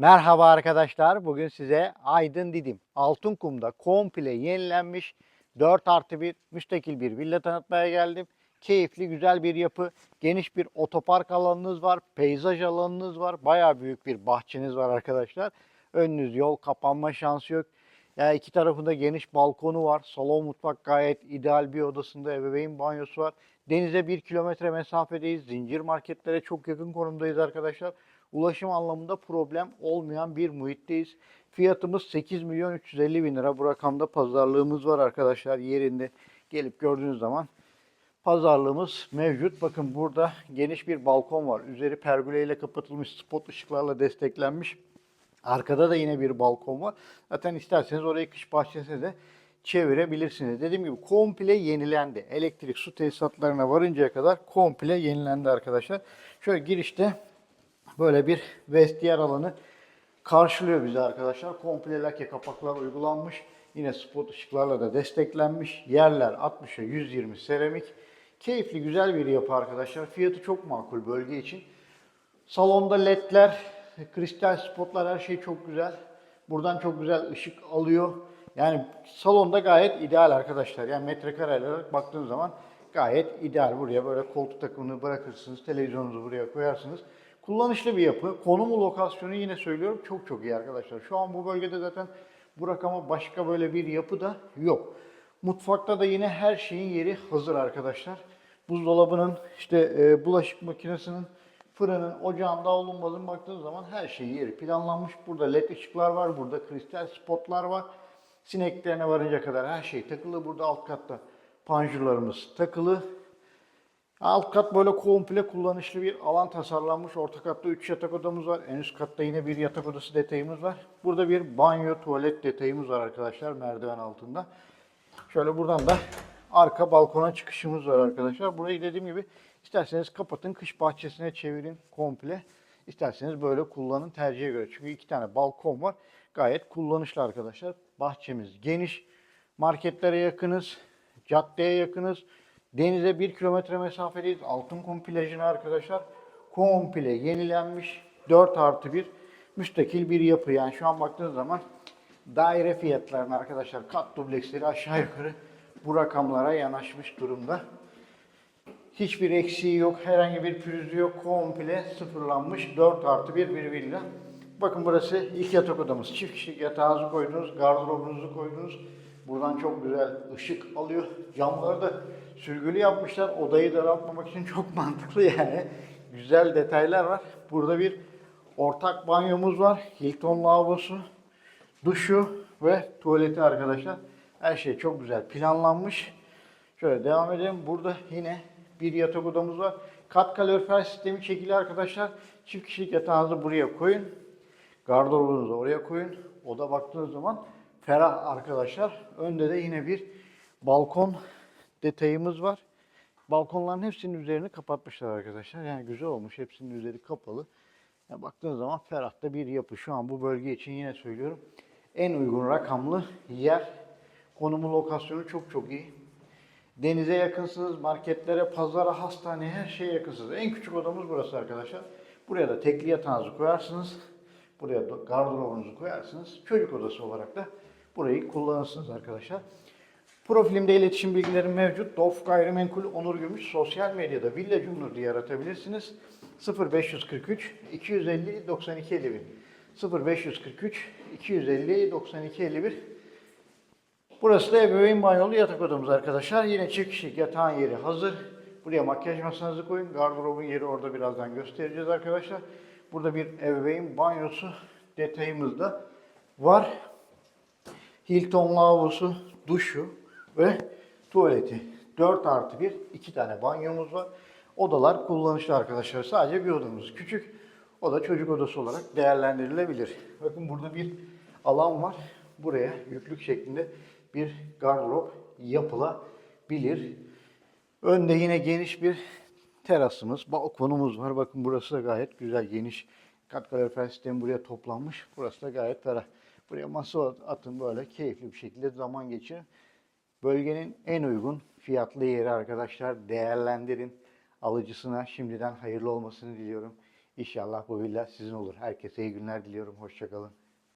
Merhaba arkadaşlar. Bugün size Aydın Didim Altınkum'da komple yenilenmiş 4 artı 1 müstakil bir villa tanıtmaya geldim. Keyifli güzel bir yapı. Geniş bir otopark alanınız var. Peyzaj alanınız var. Bayağı büyük bir bahçeniz var arkadaşlar. Önünüz yol kapanma şansı yok. Yani iki tarafında geniş balkonu var. Salon mutfak gayet ideal bir odasında ebeveyn banyosu var. Denize 1 kilometre mesafedeyiz. Zincir marketlere çok yakın konumdayız arkadaşlar. Ulaşım anlamında problem olmayan bir muhitteyiz. Fiyatımız 8 milyon 350 bin lira. Bu rakamda pazarlığımız var arkadaşlar yerinde. Gelip gördüğünüz zaman pazarlığımız mevcut. Bakın burada geniş bir balkon var. Üzeri pergüleyle kapatılmış spot ışıklarla desteklenmiş. Arkada da yine bir balkon var. Zaten isterseniz orayı kış bahçesine de çevirebilirsiniz. Dediğim gibi komple yenilendi. Elektrik, su tesisatlarına varıncaya kadar komple yenilendi arkadaşlar. Şöyle girişte böyle bir vestiyer alanı karşılıyor bizi arkadaşlar. Komple lake kapaklar uygulanmış. Yine spot ışıklarla da desteklenmiş. Yerler 60'a 120 seramik. Keyifli güzel bir yapı arkadaşlar. Fiyatı çok makul bölge için. Salonda ledler, kristal spotlar her şey çok güzel. Buradan çok güzel ışık alıyor. Yani salonda gayet ideal arkadaşlar. Yani metrekare olarak baktığınız zaman gayet ideal. Buraya böyle koltuk takımını bırakırsınız, televizyonunuzu buraya koyarsınız. Kullanışlı bir yapı. Konumu, lokasyonu yine söylüyorum çok çok iyi arkadaşlar. Şu an bu bölgede zaten bu rakama başka böyle bir yapı da yok. Mutfakta da yine her şeyin yeri hazır arkadaşlar. Buzdolabının, işte e, bulaşık makinesinin, fırının, ocağın, davlumbazın baktığınız zaman her şey yeri planlanmış. Burada led ışıklar var, burada kristal spotlar var. Sineklerine varınca kadar her şey takılı. Burada alt katta panjurlarımız takılı. Alt kat böyle komple kullanışlı bir alan tasarlanmış. Orta katta 3 yatak odamız var. En üst katta yine bir yatak odası detayımız var. Burada bir banyo, tuvalet detayımız var arkadaşlar merdiven altında. Şöyle buradan da arka balkona çıkışımız var arkadaşlar. Burayı dediğim gibi isterseniz kapatın, kış bahçesine çevirin komple. İsterseniz böyle kullanın tercihe göre. Çünkü iki tane balkon var. Gayet kullanışlı arkadaşlar. Bahçemiz geniş. Marketlere yakınız. Caddeye yakınız. Denize bir kilometre mesafedeyiz. Altınkum plajına arkadaşlar. Komple yenilenmiş. 4 artı 1 müstakil bir yapı. Yani şu an baktığınız zaman daire fiyatlarına arkadaşlar kat dubleksleri aşağı yukarı bu rakamlara yanaşmış durumda. Hiçbir eksiği yok, herhangi bir pürüzü yok. Komple sıfırlanmış 4 artı 1 bir villa. Bakın burası ilk yatak odamız. Çift kişilik yatağınızı koydunuz, gardırobunuzu koydunuz. Buradan çok güzel ışık alıyor. Camları da sürgülü yapmışlar. Odayı daraltmamak için çok mantıklı yani. Güzel detaylar var. Burada bir ortak banyomuz var. Hilton lavabosu, duşu ve tuvaleti arkadaşlar. Her şey çok güzel planlanmış. Şöyle devam edelim. Burada yine bir yatak odamız var. Kat kalorifer sistemi çekili arkadaşlar. Çift kişilik yatağınızı buraya koyun. Gardırobunuzu oraya koyun. Oda baktığınız zaman ferah arkadaşlar. Önde de yine bir balkon detayımız var. Balkonların hepsinin üzerini kapatmışlar arkadaşlar. Yani güzel olmuş. Hepsinin üzeri kapalı. Yani baktığınız zaman ferah da bir yapı. Şu an bu bölge için yine söylüyorum. En uygun rakamlı yer. Konumu, lokasyonu çok çok iyi. Denize yakınsınız, marketlere, pazara, hastaneye, her şeye yakınsınız. En küçük odamız burası arkadaşlar. Buraya da tekli yatağınızı koyarsınız. Buraya gardırobunuzu koyarsınız. Çocuk odası olarak da burayı kullanırsınız arkadaşlar. Profilimde iletişim bilgilerim mevcut. Dof Gayrimenkul Onur Gümüş sosyal medyada Village Onur diye aratabilirsiniz. 0543 250 92 51 0543 250 92 51 Burası da ebeveyn banyolu yatak odamız arkadaşlar. Yine çift yatağın yeri hazır. Buraya makyaj masanızı koyun. Gardırobun yeri orada birazdan göstereceğiz arkadaşlar. Burada bir ebeveyn banyosu detayımız da var. Hilton lavabosu, duşu ve tuvaleti. 4 artı 1, 2 tane banyomuz var. Odalar kullanışlı arkadaşlar. Sadece bir odamız küçük. O da çocuk odası olarak değerlendirilebilir. Bakın burada bir alan var. Buraya yüklük şeklinde bir gardırop yapılabilir. Önde yine geniş bir terasımız, balkonumuz var. Bakın burası da gayet güzel, geniş. Kat kalorifer sistemi buraya toplanmış. Burası da gayet ferah. Buraya masa atın böyle keyifli bir şekilde zaman geçirin. Bölgenin en uygun fiyatlı yeri arkadaşlar. Değerlendirin. Alıcısına şimdiden hayırlı olmasını diliyorum. İnşallah bu villa sizin olur. Herkese iyi günler diliyorum. Hoşçakalın.